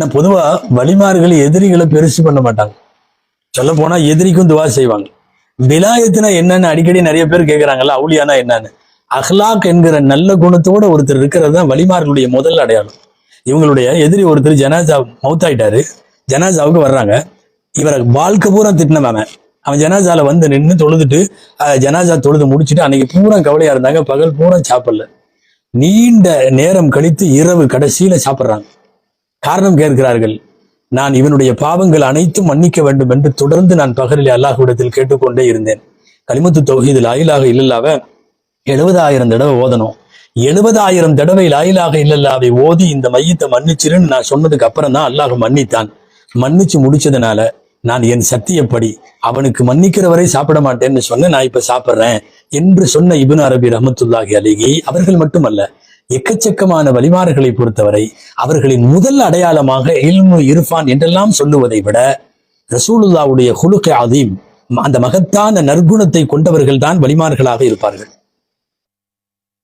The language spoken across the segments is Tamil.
நான் பொதுவா வழிமார்கள் எதிரிகளை பெருசு பண்ண மாட்டாங்க. சொல்ல போனா எதிரிக்கும் துவா செய்வாங்க. விலாயத்துனா என்னன்னு அடிக்கடி நிறைய பேர் கேட்கறாங்கல்ல அவுளியானா என்னன்னு. அஹ்லாக் என்கிற நல்ல குணத்தோட ஒருத்தர் இருக்கிறது தான் வழிமார்களுடைய முதல் அடையாளம். இவங்களுடைய எதிரி ஒருத்தர் ஜனாஜா மவுத்தாயிட்டாரு. ஜனாஜாவுக்கு வர்றாங்க. இவரை வாழ்க்கை பூரா திட்டினவன் அவன் ஜனாஜால வந்து நின்று தொழுதுட்டு ஜனாஜா தொழுது முடிச்சுட்டு அன்னைக்கு பூரா கவலையா இருந்தாங்க. பகல் பூரா சாப்பிடல. நீண்ட நேரம் கழித்து இரவு கடைசியில சாப்பிடுறாங்க. காரணம் கேட்கிறார்கள். நான் இவனுடைய பாவங்கள் அனைத்தும் மன்னிக்க வேண்டும் என்று தொடர்ந்து நான் பகலில் அல்லாஹ்விடத்தில் கேட்டுக்கொண்டே இருந்தேன். கலிமத்து தொகுதியில் லாயிலாக இல்லல்லாவ எழுபதாயிரம் தடவை ஓதணும். எழுபதாயிரம் தடவை லாயிலாக இல்லல்லாவை ஓதி இந்த மையத்தை மன்னிச்சிருன்னு நான் சொன்னதுக்கு அப்புறம் தான் அல்லாஹ் மன்னித்தான். மன்னிச்சு முடிச்சதுனால நான் என் சத்தியப்படி அவனுக்கு மன்னிக்கிற வரை சாப்பிட மாட்டேன்னு சொன்ன நான் இப்ப சாப்பிடுறேன் என்று சொன்ன இபுன் அரபி ரஹமத்துல்லாஹி அலிகி அவர்கள் மட்டுமல்ல. எக்கச்சக்கமான வழிமாறுகளை பொறுத்தவரை அவர்களின் முதல் அடையாளமாக இல்மு இருஃபான் என்றெல்லாம் சொல்லுவதை விட ரசூலுல்லாவுடைய ஹுலுகே அதீம் அந்த மகத்தான நற்குணத்தை கொண்டவர்கள் தான் வழிமார்களாக இருப்பார்கள்.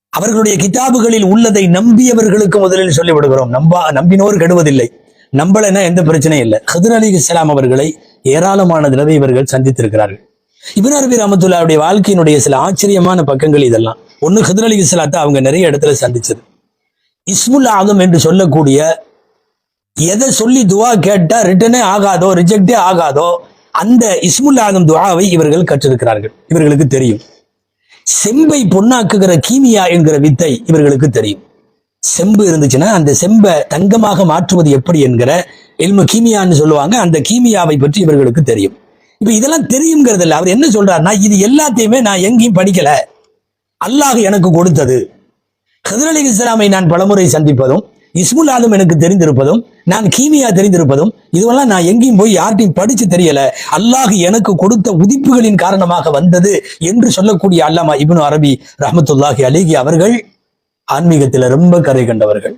அவர்களுடைய கிதாபுகளில் உள்ளதை நம்பியவர்களுக்கு முதலில் சொல்லிவிடுகிறோம். நம்பா நம்பினோர் கெடுவதில்லை. நம்பலைன்னா எந்த பிரச்சனையும் இல்லை. ஹதர் அலி இஸ்லாம் அவர்களை ஏராளமான தடவை இவர்கள் சந்தித்திருக்கிறார்கள். இபின் அரபி ரமத்துல்லாவுடைய வாழ்க்கையினுடைய சில ஆச்சரியமான பக்கங்கள் இதெல்லாம். ஒன்று ஹதர் அலி இஸ்லாத்தை அவங்க நிறைய இடத்துல சந்திச்சது. இஸ்முல் ஆதம் என்று சொல்லக்கூடிய எதை சொல்லி துவா கேட்டா ரிட்டனே ஆகாதோ ரிஜெக்டே ஆகாதோ அந்த இஸ்முல் ஆதம் துவாவை இவர்கள் கற்றிருக்கிறார்கள். இவர்களுக்கு தெரியும். செம்பை பொன்னாக்குகிற கீமியா என்கிற வித்தை இவர்களுக்கு தெரியும். செம்பு இருந்துச்சுன்னா அந்த செம்பை தங்கமாக மாற்றுவது எப்படி என்கிற எல்மு கீமியான்னு சொல்லுவாங்க. அந்த கீமியாவை பற்றி இவர்களுக்கு தெரியும். இப்ப இதெல்லாம் தெரியுங்கிறது இல்லை அவர் என்ன சொல்றாருன்னா இது எல்லாத்தையுமே நான் எங்கேயும் படிக்கல. அல்லாஹ் எனக்கு கொடுத்தது. ஹதர் அலி இஸ்லாமை நான் பலமுறை சந்திப்பதும் இஸ்முல் ஆலம் எனக்கு தெரிந்திருப்பதும் நான் கீமியா தெரிந்திருப்பதும் இதுவெல்லாம் நான் எங்கேயும் போய் யார்ட்டையும் படிச்சு தெரியல. அல்லாஹ் எனக்கு கொடுத்த உதிப்புகளின் காரணமாக வந்தது என்று சொல்லக்கூடிய அல்லாமா இப்னு அரபி ரஹமத்துல்லாஹி அலிகி அவர்கள் ஆன்மீகத்தில் ரொம்ப கரை கண்டவர்கள்.